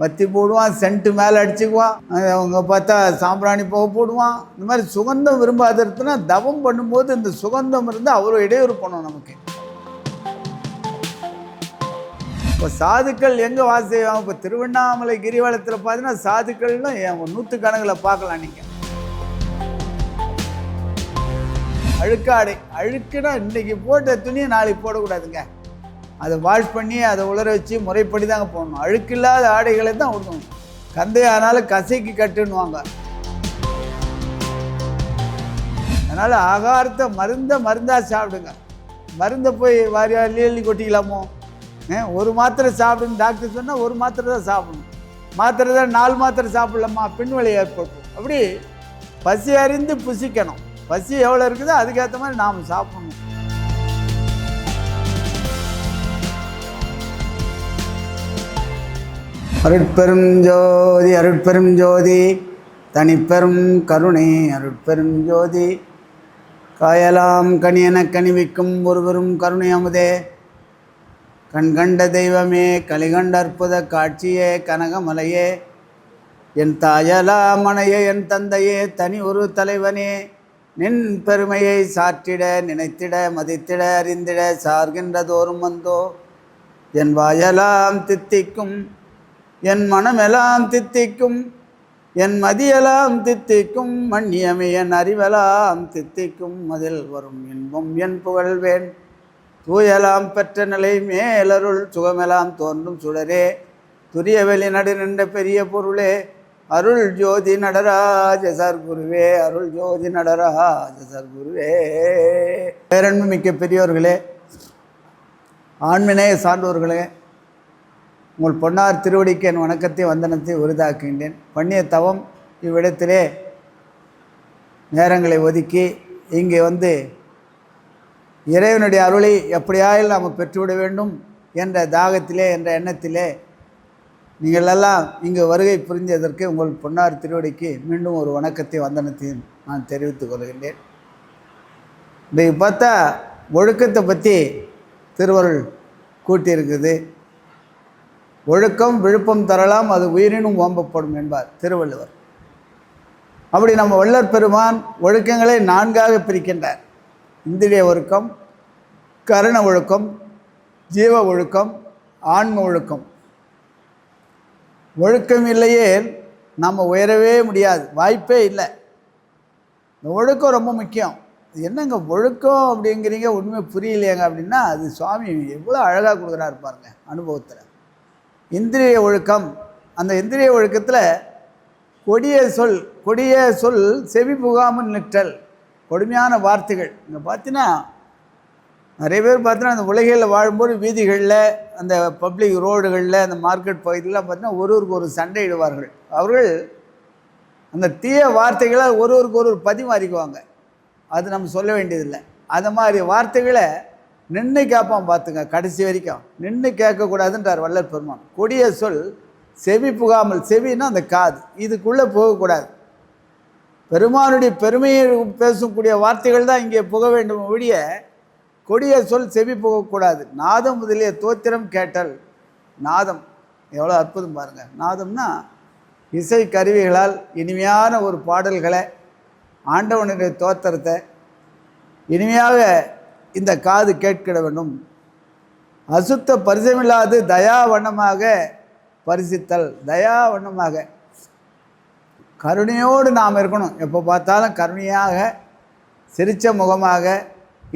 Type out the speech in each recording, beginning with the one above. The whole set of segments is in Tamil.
வத்தி போடுவான் சென்ட்டு மேலே அடிச்சுக்குவான். அவங்க பார்த்தா சாம்பிராணி போக போடுவான். இந்த மாதிரி சுகந்தம் விரும்பாததுனா தவம் பண்ணும்போது இந்த சுகந்தம் இருந்து அவ்வளோ இடையூறு பண்ணும் நமக்கு. இப்போ சாதுக்கள் எங்கே வாசி செய்வாங்க இப்போ திருவண்ணாமலை கிரிவலத்தில் பார்த்தீங்கன்னா சாதுக்கள்னு நூற்றுக்கணக்கில் பார்க்கலாம் நீங்கள் அழுக்காடை. அழுக்குன்னா இன்றைக்கி போட்ட துணியை நாளைக்கு போடக்கூடாதுங்க. அதை வாஷ் பண்ணி அதை உலர வச்சு முறைப்படி தாங்க போடணும். அழுக்கில்லாத ஆடைகளை தான் விடணும் கந்தையானாலும் கசைக்கு கட்டுன்னுவாங்க. அதனால் ஆகாரத்தை மருந்த மருந்தாக சாப்பிடுங்க. மருந்தை போய் வாரியா அள்ளி கொட்டிக்கலாமோ? ஒரு மாத்திரை சாப்பிடுன்னு டாக்டர் சொன்னால் ஒரு மாத்திரை தான் சாப்பிடணும். மாத்திரை தான் நாலு மாத்திரை சாப்பிடலாமா? பின்வழி ஏற்படும் அப்படி பசி அறிந்து புசிக்கணும். பசி எவ்வளோ இருக்குதோ அதுக்கேற்ற மாதிரி நாம் சாப்பிடணும். அருட்பெரும் ஜோதி அருட்பெரும் ஜோதி தனிப்பெரும் கருணை அருட்பெரும் ஜோதி. காயலாம் கனியன கனிவிக்கும் ஒருவரும் கருணை அமுதே. கண்கண்ட தெய்வமே கலிகண்ட அற்புத காட்சியே கனகமலையே. என் தாயலா மனையே என் தந்தையே தனி ஒரு தலைவனே. நின் பெருமையை சாற்றிட நினைத்திட மதித்திட அறிந்திட சார்கின்றதோறும் வந்தோ. என் வாயலாம் தித்திக்கும் என் மனமெல்லாம் தித்திக்கும் என் மதியெல்லாம் தித்திக்கும் மண்ணியமை என் அறிவெல்லாம் தித்திக்கும். அதில் வரும் இன்பம் என் புகழ்வேன். தூயலாம் பெற்ற நிலை மேலருள் சுகமெல்லாம் தோன்றும் சுடரே. துரிய வெளி நடு நின்ற பெரிய பொருளே. அருள் ஜோதி நடராஜ குருவே அருள் ஜோதி நடராஜ குருவே பேரன்பு மிக்க பெரியோர்களே ஆண்மினேய சான்றோர்களே உங்கள் பொன்னார் திருவடிக்கு என் வணக்கத்தை வந்தனத்தை உரிதாக்குகின்றேன். பண்ணிய தவம் இவ்விடத்திலே நேரங்களை ஒதுக்கி இங்கே வந்து இறைவனுடைய அருளை எப்படியாயில் நாம் பெற்றுவிட வேண்டும் என்ற தாகத்திலே என்ற எண்ணத்திலே நீங்கள் எல்லாம் இங்கு வருகை புரிந்ததற்கு உங்கள் பொன்னார் திருவடிக்கு மீண்டும் ஒரு வணக்கத்தை வந்தனத்தையும் நான் தெரிவித்துக் கொள்கின்றேன். இன்றைக்கு பார்த்தா ஒழுக்கத்தை பற்றி திருவருள் கூட்டியிருக்குது. ஒழுக்கம் விழுப்பம் தரலாம் அது உயிரினும் ஓம்பப்படும் என்பார் திருவள்ளுவர். அப்படி நம்ம வள்ளற் பெருமான் ஒழுக்கங்களை நான்காக பிரிக்கின்றார். இந்திரிய ஒழுக்கம் கரண ஒழுக்கம் ஜீவ ஒழுக்கம் ஆன்ம ஒழுக்கம். ஒழுக்கம் இல்லையே நம்ம உயரவே முடியாது வாய்ப்பே இல்லை. இந்த ஒழுக்கம் ரொம்ப முக்கியம். என்னங்க ஒழுக்கம் அப்படிங்கிறீங்க உண்மை புரியலையாங்க அப்படின்னா அது சுவாமி எவ்வளோ அழகாக கொடுக்குறாரு பாருங்க அனுபவத்தில். இந்திரிய ஒழுக்கம். அந்த இந்திரிய ஒழுக்கத்தில் கொடிய சொல் கொடிய சொல் செவி புகாமல் நிற்றல். கொடுமையான வார்த்தைகள். இங்கே பார்த்தீங்கன்னா நிறைய பேர் பார்த்தீங்கன்னா அந்த உலகில் வாழும்போது வீதிகளில் அந்த பப்ளிக் ரோடுகளில் அந்த மார்க்கெட் பகுதியிலாம் பார்த்தீங்கன்னா ஒருவருக்கு ஒரு சண்டையிடுவார்கள். அவர்கள் அந்த தீய வார்த்தைகளை ஒருவருக்கு ஒரு பதிமாறிக்குவாங்க. அது நம்ம சொல்ல வேண்டியதில்லை. அந்த மாதிரி வார்த்தைகளை நின்று கேட்பான் பார்த்துங்க கடைசி வரைக்கும். நின்று கேட்கக்கூடாதுன்றார் வள்ளல் பெருமான். கொடிய சொல் செவி புகாமல் செவின்னா அந்த காது. இதுக்குள்ளே போகக்கூடாது. பெருமானுடைய பெருமையை பேசக்கூடிய வார்த்தைகள் தான் இங்கே புக வேண்டும் ஒழிய கொடிய சொல் செவி புகக்கூடாது. நாதம் முதலிய தோத்திரம் கேட்டல். நாதம் எவ்வளோ அற்புதம் பாருங்கள் நாதம்னா இசை கருவிகளால் இனிமையான ஒரு பாடல்களை ஆண்டவனுடைய தோத்திரத்தை இனிமையாக இந்த காது கேட்கிட வேண்டும். அசுத்த பரிசமில்லாது தயாவண்ணமாக பரிசித்தல் தயாவண்ணமாக கருணையோடு நாம் இருக்கணும். எப்போ பார்த்தாலும் கருணையாக சிரித்த முகமாக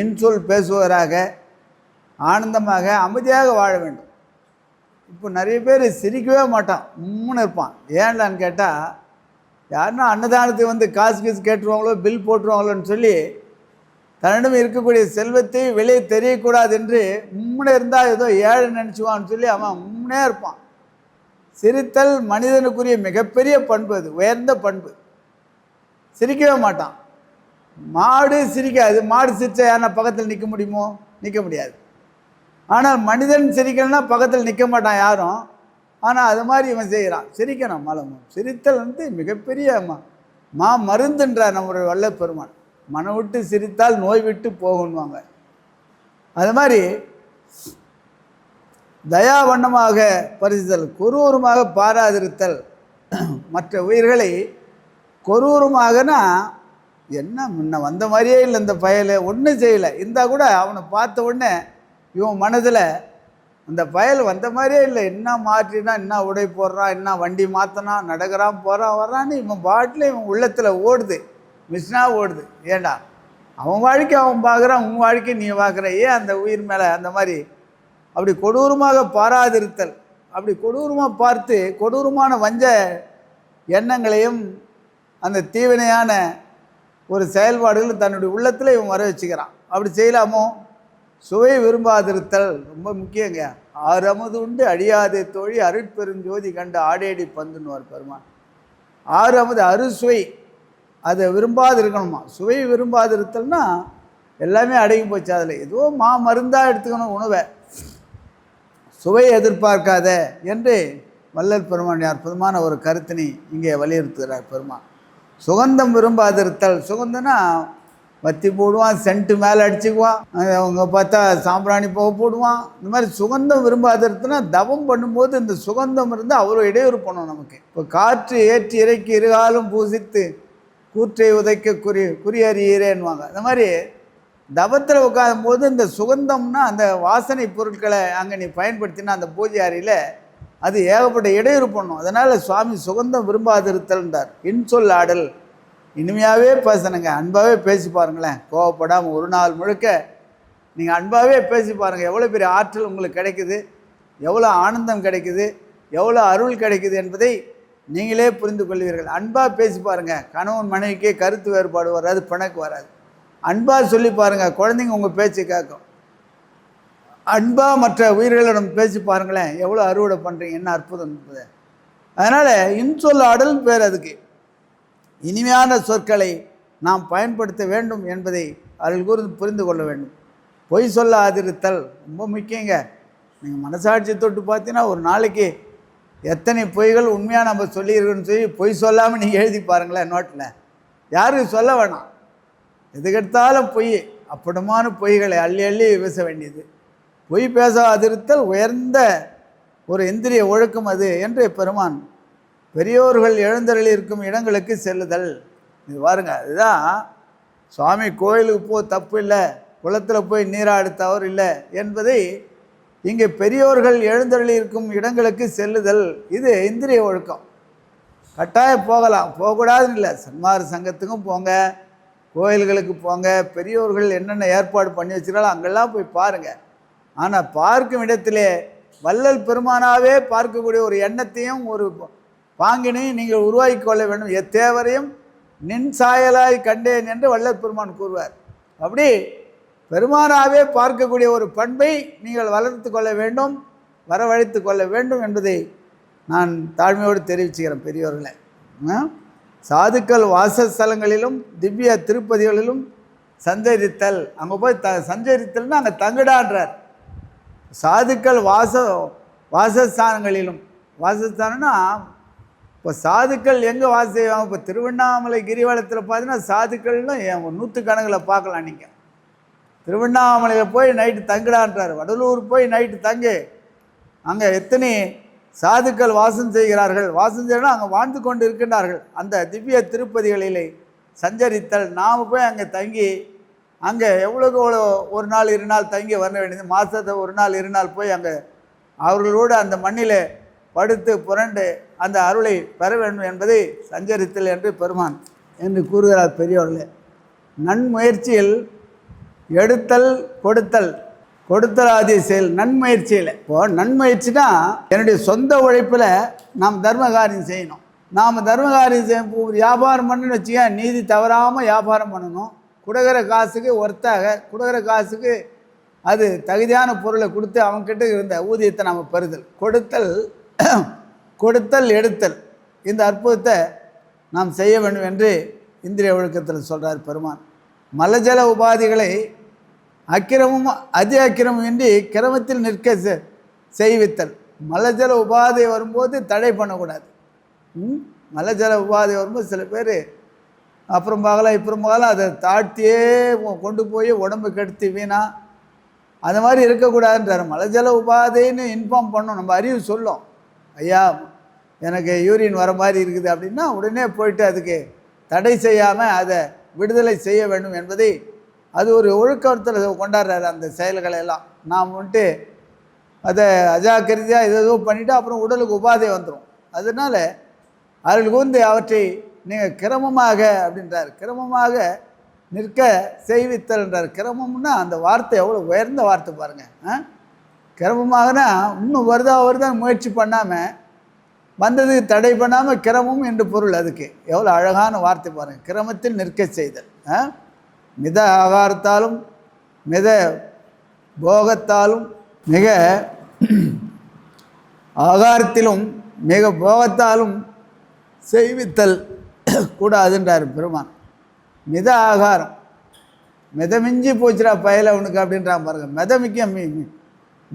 இன்சொல் பேசுவராக ஆனந்தமாக அமைதியாக வாழ வேண்டும். இப்போ நிறைய பேர் சிரிக்கவே மாட்டான். உம்முன்னு இருப்பான். ஏன்லான்னு கேட்டால் யாருன்னா அன்னதானத்துக்கு வந்து காசு கீசு கேட்டுருவாங்களோ பில் போட்டுருவாங்களோன்னு சொல்லி தன்னிடம் இருக்கக்கூடிய செல்வத்தை வெளியே தெரியக்கூடாது என்று உம்முனே இருந்தால் ஏதோ ஏழை நினச்சிவான்னு சொல்லி அவன் உம்முனே இருப்பான். சிரித்தல் மனிதனுக்குரிய மிகப்பெரிய பண்பு அது உயர்ந்த பண்பு. சிரிக்கவே மாட்டான். மாடு சிரிக்காது. மாடு சிரித்த யாருன்னா பக்கத்தில் நிற்க முடியுமோ? நிற்க முடியாது. ஆனால் மனிதன் சிரிக்கலன்னா பக்கத்தில் நிற்க மாட்டான் யாரும். ஆனால் அது மாதிரி இவன் செய்கிறான் சிரிக்கணும் மலமும். சிரித்தல் வந்து மிகப்பெரிய மா மா மருந்துன்றார் நம்முடைய வல்ல பெருமான் மனம் விட்டு சிரித்தால் நோய் விட்டு போகணுவாங்க அது மாதிரி தயாவண்ணமாக பரிசுதல் குரூரமாக பாராதிருத்தல். மற்ற உயிர்களை கொரூரமாகனா என்ன முன்ன வந்த மாதிரியே இல்லை இந்த பயலை ஒன்றும் செய்யலை. இருந்தால் கூட அவனை பார்த்த உடனே இவன் மனதில் அந்த பயல் வந்த மாதிரியே இல்லை. என்ன மாற்றினா என்ன உடை போடுறான் என்ன வண்டி மாற்றினா நடக்கிறான் போகிறான் வர்றான்னு இவன் பாட்டில் இவன் உள்ளத்தில் ஓடுது. மிஷினாக ஓடுது. ஏண்டா? அவன் வாழ்க்கை அவன் பார்க்குறான் உன் வாழ்க்கை நீ பார்க்குற. ஏன் அந்த உயிர் மேலே அந்த மாதிரி? அப்படி கொடூரமாக பாராதிருத்தல். அப்படி கொடூரமாக பார்த்து கொடூரமான வஞ்ச எண்ணங்களையும் அந்த தீவினையான ஒரு செயல்பாடுகள் தன்னுடைய உள்ளத்தில் இவன் வர வச்சுக்கிறான். அப்படி செய்யலாமோ? சுவை விரும்பாதிருத்தல் ரொம்ப முக்கியங்க. ஆறு உண்டு அழியாதே தோழி அருட்பெருஞ்சோதி கண்டு ஆடேடி பந்துன்னுவார் பெருமான். ஆறு அமுது அறுசுவை அதை விரும்பாது இருக்கணுமா சுவை விரும்பாதிருத்தல்னா எல்லாமே அடங்கி போச்சு அதில். ஏதோ மா மருந்தாக எடுத்துக்கணும் உணவை. சுவை எதிர்பார்க்காத என்று வல்லல் பெருமான் அற்புதமான ஒரு கருத்தினை இங்கே வலியுறுத்துகிறார் பெருமான். சுகந்தம் விரும்பாதிருத்தல். சுகந்தனா வத்தி போடுவான் சென்ட்டு மேலே அடிச்சுக்குவான் அவங்க பார்த்தா சாம்பிராணி போக போடுவான். இந்த மாதிரி சுகந்தம் விரும்பாதிருத்தனா தவம் பண்ணும்போது இந்த சுகந்தம் இருந்து அவ்வளோ இடையூறு பண்ணும் நமக்கு. இப்போ காற்று ஏற்றி இறக்கி இருகாலும் பூசித்து கூற்றை உதைக்க குறி குறியறியீரேன்வாங்க அந்த மாதிரி தவத்தில் உட்காரும் போது இந்த சுகந்தம்னா அந்த வாசனை பொருட்களை அங்கே நீ பயன்படுத்தினா அந்த பூஜை அறையில் அது ஏகப்பட்ட இடையூறு பண்ணும். அதனால் சுவாமி சுகந்தம் விரும்பாதிருத்தல்ன்றார். இன்சொல் ஆடல். இனிமையாகவே பேசணுங்க. அன்பாகவே பேசி பாருங்களேன். கோவப்படாமல் ஒரு நாள் முழுக்க நீங்கள் அன்பாகவே பேசி பாருங்கள் எவ்வளோ பெரிய ஆற்றல் உங்களுக்கு கிடைக்குது? எவ்வளோ ஆனந்தம் கிடைக்குது? எவ்வளோ அருள் கிடைக்குது என்பதை நீங்களே புரிந்து கொள்வீர்கள். அன்பாக பேசி பாருங்கள் கணவன் மனைவிக்கே கருத்து வேறுபாடு வராது பிணக்கு வராது. அன்பாக சொல்லி பாருங்கள் குழந்தைங்க உங்கள் பேச்சு கேட்கும். அன்பாக மற்ற உயிர்களிடம் பேசி பாருங்களேன். எவ்வளோ அறுவடை பண்ணுறீங்க என்ன அற்புதம் இருக்குது அதனால் இன்சொல் ஆடல் பேர் அதுக்கு. இனிமையான சொற்களை நாம் பயன்படுத்த வேண்டும் என்பதை அவர்கள் கூர்ந்து புரிந்து கொள்ள வேண்டும். பொய் சொல்ல ஆதரித்தல் ரொம்ப முக்கியங்க. நீங்கள் மனசாட்சி தொட்டு பார்த்தீங்கன்னா ஒரு நாளைக்கு எத்தனை பொய்கள் உண்மையாக நம்ம சொல்லியிருக்கோன்னு சொல்லி பொய் சொல்லாமல் நீங்கள் எழுதி பாருங்களேன் நோட்டில். யாரும் சொல்ல வேணாம். எதுக்கெடுத்தாலும் பொய் அப்படமான பொய்களை அள்ளி அள்ளி வீச வேண்டியது. பொய் பேசாதிருத்தல் உயர்ந்த ஒரு இந்திரிய ஒழுக்கம் அது என்று பெருமான் பெரியோர்கள் எழுந்தருளி இருக்கும் இடங்களுக்கு செல்லுதல். இது பாருங்க அதுதான் சுவாமி கோயிலுக்கு போ தப்பு இல்லை. குளத்தில் போய் நீராடு தவறு இல்லை என்பதை இங்கே பெரியோர்கள் எழுந்தருளி இருக்கும் இடங்களுக்கு செல்லுதல் இது இந்திரிய ஒழுக்கம். கட்டாயம் போகலாம். போகக்கூடாதுன்னு இல்லை. சன்மார் சங்கத்துக்கும் போங்க. கோயில்களுக்கு போங்க. பெரியோர்கள் என்னென்ன ஏற்பாடு பண்ணி வச்சுருக்காங்களோ அங்கெல்லாம் போய் பாருங்கள் ஆனால் பார்க்கும் இடத்திலே வள்ளல் பெருமானாவே பார்க்கக்கூடிய ஒரு எண்ணத்தையும் ஒரு பாங்கினையும் நீங்கள் உருவாக்கி கொள்ள வேண்டும். எத்தேவரையும் நின் சாயலாய் கண்டேன் என்று வள்ளல் பெருமான் கூறுவார். அப்படி பெருமானாவே பார்க்கக்கூடிய ஒரு பண்பை நீங்கள் வளர்த்து கொள்ள வேண்டும் வரவழைத்து கொள்ள வேண்டும் என்பதை நான் தாழ்மையோடு தெரிவிச்சுக்கிறேன் பெரியோர்களை. சாதுக்கள் வாசஸ்தலங்களிலும் திவ்ய திருப்பதிகளிலும் சஞ்சரித்தல். அங்கே போய் த சஞ்சரித்தல்னா அங்கே தங்குடான்றார். சாதுக்கள் வாச வாசஸ்தானங்களிலும். வாசஸ்தானம்னா இப்போ சாதுக்கள் எங்கே வாசி செய்வாங்க? இப்போ திருவண்ணாமலை கிரிவலத்தில் பார்த்தீங்கன்னா சாதுக்கள்லாம் நூற்றுக்கணக்கில் பார்க்கலாம் நீங்கள் திருவண்ணாமலையில் போய் நைட்டு தங்குடான்றார். வடலூர் போய் நைட்டு தங்கு. அங்கே எத்தனை சாதுக்கள் வாசம் செய்கிறார்கள். வாசம் செய்யணும் அங்கே வாழ்ந்து கொண்டு இருக்கின்றார்கள் அந்த திவ்ய திருப்பதிகளிலே சஞ்சரித்தல். நாம் போய் அங்கே தங்கி அங்கே எவ்வளோக்கு எவ்வளோ ஒரு நாள் இரு நாள் தங்கி வர வேண்டியது? மாதத்தை ஒரு நாள் இரு நாள் போய் அங்கே அவர்களோடு அந்த மண்ணில் படுத்து புரண்டு அந்த அருளை பெற வேண்டும் என்பதை சஞ்சரித்தல் என்று பெருமான் என்று கூறுகிறார் பெரியவர்களே நன்முயற்சியில் எடுத்தல் கொடுத்தல். கொடுத்தல் ஆதி செயல். நன்முயற்சியில் இப்போ நன்முயற்சினா என்னுடைய சொந்த உழைப்பில் நாம் தர்ம காரியம் செய்யணும். நாம் தர்ம காரியம் செய்ய ஒரு வியாபாரம் பண்ணணும்னு வச்சுக்க நீதி தவறாமல் வியாபாரம் பண்ணணும். கொடுக்குற காசுக்கு ஒர்த்தாக கொடுக்குற காசுக்கு அது தகுதியான பொருளை கொடுத்து அவன்கிட்ட இருந்த ஊதியத்தை நாம் பெறுதல். கொடுத்தல் கொடுத்தல் எடுத்தல். இந்த அற்புதத்தை நாம் செய்ய வேண்டும் என்று இந்திரிய ஒழுக்கத்தில் சொல்கிறார் பெருமான். மலஜல உபாதிகளை அக்கிரமும் அதி அக்கிரமும் இன்றி கிரமத்தில் நிற்க செ- செய்வித்தல். மலஜல உபாதை வரும்போது தடை பண்ணக்கூடாது. ம்? மலஜல உபாதை வரும்போது சில பேர் அப்புறம் பார்க்கலாம் இப்புறம் பார்க்கலாம். அதை தாழ்த்தியே கொண்டு போய் உடம்பு கெடுத்து வீணா. அந்த மாதிரி இருக்கக்கூடாதுன்றார். மலஜல உபாதைன்னு இன்ஃபார்ம் பண்ணோம். நம்ம அறிவு சொல்லும். ஐயா எனக்கு யூரின் வர மாதிரி இருக்குது அப்படின்னா உடனே போயிட்டு அதுக்கு தடை செய்யாமல் அதை விடுதலை செய்ய வேண்டும் என்பதை அது ஒரு ஒழுக்கத்தில் கொண்டாடுறாரு அந்த செயல்களை எல்லாம் நாம் வந்துட்டு அதை அஜாக்கிரதையாக ஏதோ பண்ணிவிட்டு அப்புறம் உடலுக்கு உபாதை வந்துடும் அதனால் அவர்களுக்கு வந்து அவற்றை நீங்கள் கிரமமாக அப்படின்றார். கிரமமாக நிற்க செய்வித்தல்ன்றார் கிரமம்னா அந்த வார்த்தை எவ்வளோ உயர்ந்த வார்த்தை பாருங்கள் ஆ? கிரமமாகனா இன்னும் வருதா வருதா முயற்சி பண்ணாமல் வந்ததுக்கு தடை பண்ணாமல் கிரமம் என்று பொருள் அதுக்கு. எவ்வளோ அழகான வார்த்தை பாருங்கள் கிரமத்தில் நிற்க செய்தல். ஆ? மித ஆகாரத்தாலும் மித போகத்தாலும் மிக ஆகாரத்திலும் மிக போகத்தாலும் செய்வித்தல் கூடாதுன்றார் பெருமான். மித ஆகாரம். மிதமிஞ்சி போச்சுடா பயல உனக்கு அப்படின்றான் பாருங்க. மிதமிக்க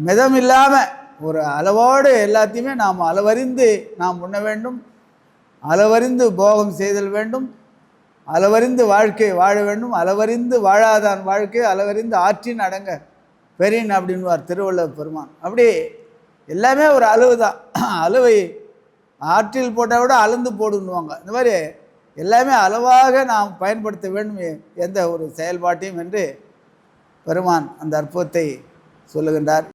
மிதம் இல்லாமல் ஒரு அளவோடு எல்லாத்தையுமே நாம் அளவறிந்து நாம் உண்ண வேண்டும். அளவறிந்து போகம் செய்தல் வேண்டும். அளவறிந்து வாழ்க்கை வாழ வேண்டும். அளவறிந்து வாழாதான் வாழ்க்கை அளவறிந்து ஆற்றின் அடங்க பெரியன் அப்படின்வார் திருவள்ளுவர் பெருமான். அப்படி எல்லாமே ஒரு அளவு தான். அளவை ஆற்றில் போட்டால் விட அளந்து போடுன்னுவாங்க. இந்த மாதிரி எல்லாமே அளவாக நாம் பயன்படுத்த வேண்டும் எந்த ஒரு செயல்பாட்டையும் என்று பெருமான் அந்த அற்புதத்தை சொல்லுகின்றார்.